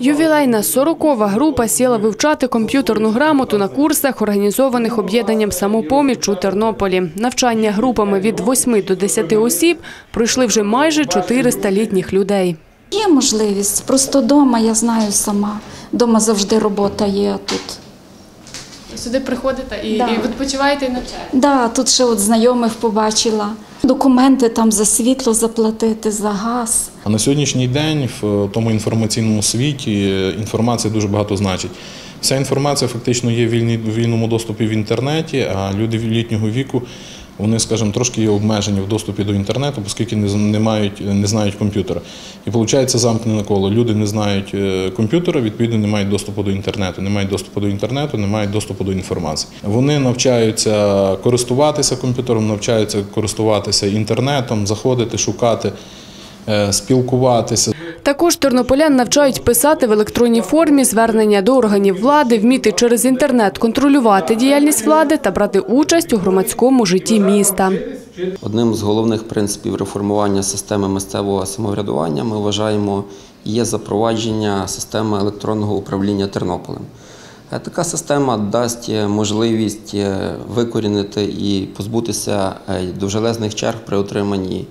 Ювілейна 40-ва група сіла вивчати комп'ютерну грамоту на курсах, організованих об'єднанням «Самопоміч» у Тернополі. Навчання групами від 8 до 10 осіб пройшли вже майже 400 літніх людей. Є можливість. Просто вдома я знаю сама. Дома завжди робота є тут. Сюди приходите і, Да. відпочиваєте і навчаєте. Да, тут ще от знайомих побачила. Документи там за світло заплатити, за газ. А на сьогоднішній день в тому інформаційному світі е, інформація дуже багато значить. Вся інформація фактично є в вільному доступі в інтернеті, а люди літнього віку вони, скажімо, трошки є обмежені в доступі до інтернету, оскільки не, мають, не знають комп'ютера. І виходить замкнене коло. Люди не знають е, комп'ютера, відповідно, не мають доступу до інтернету. Не мають доступу до інтернету, не мають доступу до інформації. Вони навчаються користуватися комп'ютером, навчаються користуватися інтернетом, заходити, шукати, е, спілкуватися. Також тернополян навчають писати в електронній формі звернення до органів влади, вміти через інтернет контролювати діяльність влади та брати участь у громадському житті міста. Одним з головних принципів реформування системи місцевого самоврядування ми вважаємо є запровадження системи електронного управління Тернополем. Е, Така система дасть е, можливість е, викорінити і позбутися довжелезних черг при отриманні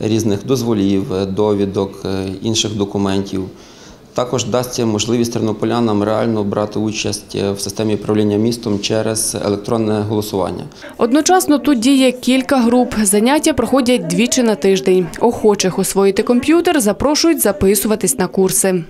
різних дозволів, е, довідок, е, інших документів. Також дасть можливість тернополянам реально брати участь е, в системі управління містом через електронне голосування. Одночасно тут діє кілька груп. Заняття проходять двічі на тиждень. Охочих освоїти комп'ютер запрошують записуватись на курси.